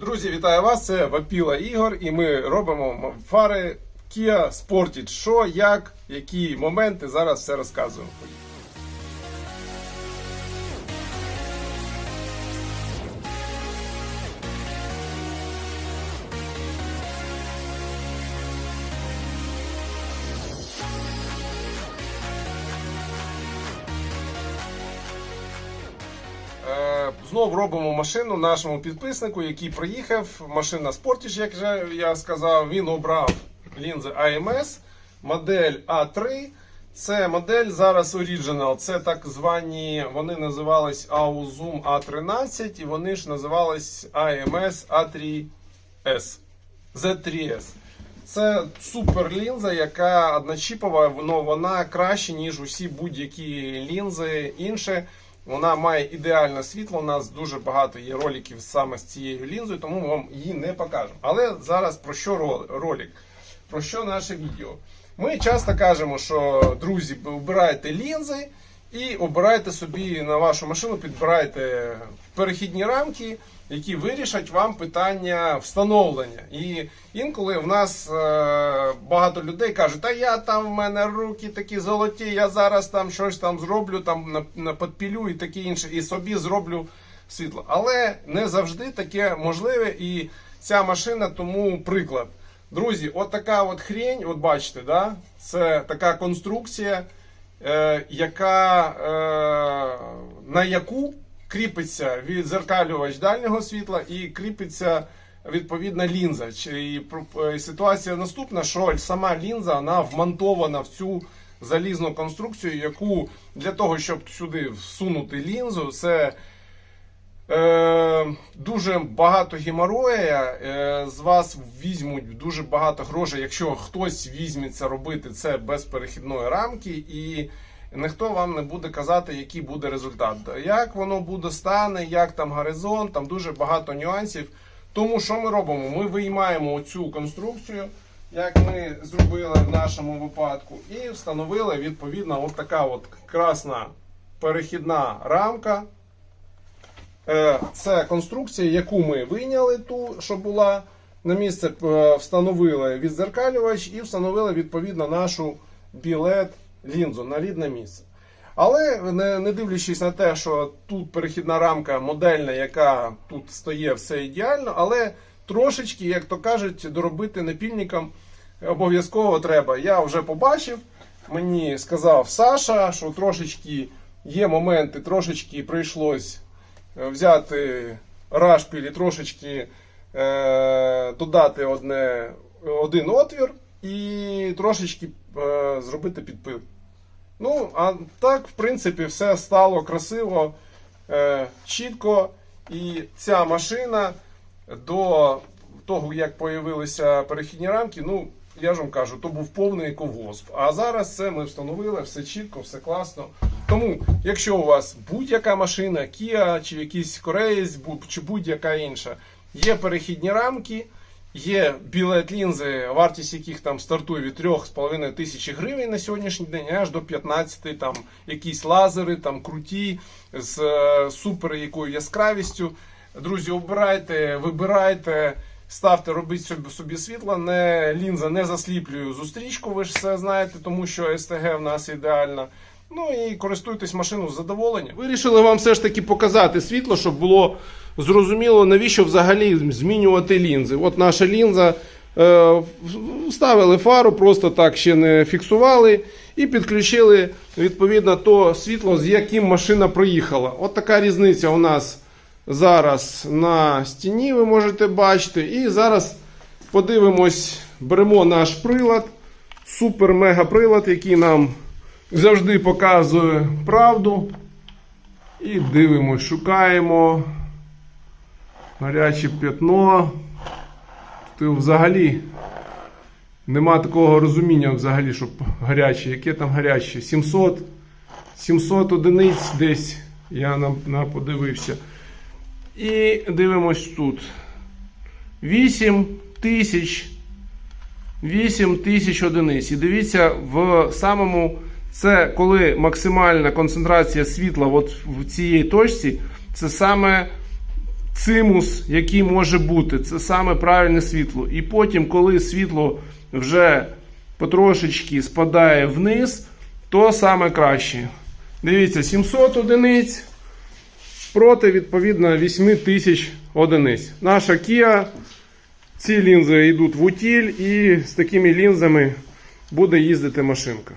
Друзі, вітаю вас! Це Вапіла Ігор, і ми робимо фари Kia Sportage. Що, як, які моменти, зараз все розказуємо. Знов робимо машину нашому підписнику, який приїхав. Машина Sportage, як вже я сказав, він обрав лінзи AMS, модель A3. Це модель зараз Original. Це так звані, вони називались AuZoom A13 і вони ж називались AMS A3S. Z3S. Це супер лінза, яка одночіпова, але вона краще, ніж усі будь-які лінзи інші. Вона має ідеальне світло. У нас дуже багато є роликів саме з цією лінзою, тому вам її не покажемо. Але зараз про що ролик? Про що наше відео? Ми часто кажемо, що друзі, обирайте лінзи і обирайте собі на вашу машину, підбирайте перехідні рамки, які вирішать вам питання встановлення. І інколи в нас е, багато людей кажуть, та я там в мене руки такі золоті, я зараз там щось там зроблю, там подпілю і таке інше, і собі зроблю світло. Але не завжди таке можливе, і ця машина тому приклад. Друзі, от така от хрень, от бачите, да? це така конструкція, яка, е, на яку кріпиться відзеркалювач дальнього світла і кріпиться відповідна лінза. І е, ситуація наступна, що сама лінза вона вмонтована в цю залізну конструкцію, яку для того, щоб сюди всунути лінзу, це Е, дуже багато геморроя, е, з вас візьмуть дуже багато грошей, якщо хтось візьметься робити це без перехідної рамки, і ніхто вам не буде казати, який буде результат. Як воно буде стане, як там горизонт, там дуже багато нюансів. Тому що ми робимо? Ми виймаємо цю конструкцію, як ми зробили в нашому випадку, і встановили відповідно от така от красна перехідна рамка. Е, Це конструкція, яку ми вийняли, ту, що була на місце, е, встановили відзеркалювач і встановили відповідно нашу білет лінзу на рідне місце. Але не, дивлячись на те, що тут перехідна рамка модельна, яка тут стає все ідеально, але трошечки, як то кажуть, доробити напільникам обов'язково треба. Я вже побачив, мені сказав Саша, що трошечки є моменти, трошечки прийшлось взяти рашпіль і трошечки е, додати одне, один отвір і трошечки е, зробити підпил. Ну, а так, в принципі, все стало красиво, е, чітко. І ця машина до того, як появилися перехідні рамки, ну, я ж вам кажу, то був повний ковгосп. А зараз це ми встановили, все чітко, все класно. Тому, якщо у вас будь-яка машина, Kia чи якийсь кореєць, чи будь-яка інша, є перехідні рамки, є білет лінзи, вартість яких там стартує від 3,5 тисячі гривень на сьогоднішній день, аж до 15, там якісь лазери, там круті, з е, супер якою яскравістю. Друзі, обирайте, вибирайте. Ставте, робіть собі, світло, не лінза не засліплює зустрічку, ви ж все знаєте, тому що СТГ в нас ідеальна. Ну і користуйтесь машиною з задоволенням. Вирішили вам все ж таки показати світло, щоб було зрозуміло, навіщо взагалі змінювати лінзи. От наша лінза. е, Вставили фару, просто так ще не фіксували, і підключили відповідно то світло, з яким машина проїхала. От така різниця у нас зараз на стіні, ви можете бачити. І зараз подивимось, беремо наш прилад, супер-мега прилад, який нам завжди показує правду. І дивимось, шукаємо гаряче п'ятно. Ти взагалі нема такого розуміння, взагалі, щоб гаряче. Яке там гаряче? 700, 700 одиниць десь я на, на подивився. І дивимось тут. 8 тисяч. 8 тисяч одиниць. І дивіться, в самому це коли максимальна концентрація світла от в цій точці, це саме цимус, який може бути. Це саме правильне світло. І потім, коли світло вже потрошечки спадає вниз, то саме краще. Дивіться, 700 одиниць проти, відповідно, 8000 одиниць. Наша Kia, ці лінзи йдуть в утіль, і з такими лінзами буде їздити машинка.